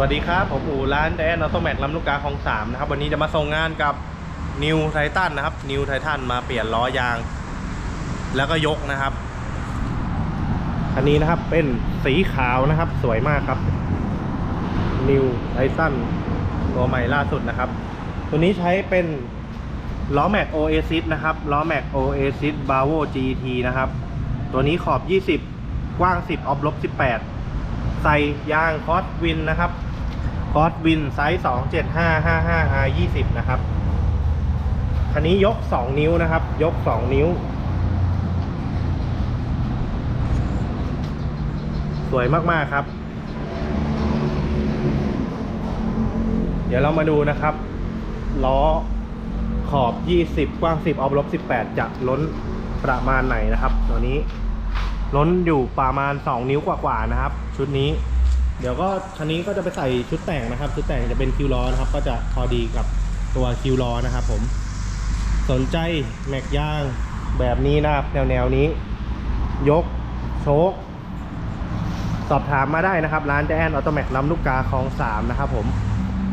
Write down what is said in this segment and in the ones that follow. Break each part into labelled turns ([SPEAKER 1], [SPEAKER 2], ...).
[SPEAKER 1] วัสดีครับ ผมอู่ร้านแดนออโตแม็กลำลูกกาของสามนะครับวันนี้จะมาส่งงานกับนิวไททันนะครับนิวไททันมาเปลี่ยนล้อยาง แล้วก็ยกนะครับคันนี้นะครับเป็นสีขาวนะครับ สวยมากครับนิวไททันตัวใหม่ล่าสุดนะครับ ตัวนี้ใช้เป็นล้อแม็กโอเอซิสนะครับล้อแม็กโอเอซิสบาโว GT นะครับ ตัวนี้ขอบ 20 กว้าง 10 ออฟลบ 18 ใส่ยางคอสวินนะครับคอสวินไซส์27555 R 20 นะครับคันนี้ยก 2 นิ้วนะครับ ยก 2 นิ้ว สวยมาก ๆ ครับ เดี๋ยวเรามาดูนะครับ ล้อขอบ 20 กว้าง 10 ออฟลบ 18 จะล้นประมาณไหนนะครับ ตัวนี้ ล้นอยู่ประมาณ 2 นิ้วกว่าๆนะครับ ชุดนี้ เดี๋ยวก็คันนี้ก็จะไปใส่ชุดแต่งนะครับ ชุดแต่งจะเป็นคิวล้อนะครับ ก็จะพอดีกับตัวคิวล้อนะครับ ผม สนใจแม็กย่างแบบนี้นะครับ แนวแนวๆนี้ ยกโชคสอบถามมาได้นะครับ ร้านแจแอนออโตแม็กลำลูกกาคลองสามนะครับผม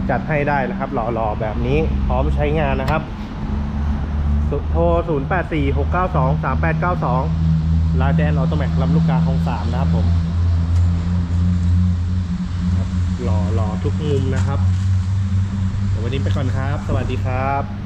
[SPEAKER 1] จัดให้ได้นะครับ หล่อๆแบบนี้พร้อมใช้งานนะครับ โทร 0846923892 8 4 6 9 2 3 8 9 2ร้านแดนออโตแม็กลำลูกกาคลองสามนะครับผมหล่อหล่อทุกมุมนะครับวันนี้ไปก่อนครับ สวัสดีครับ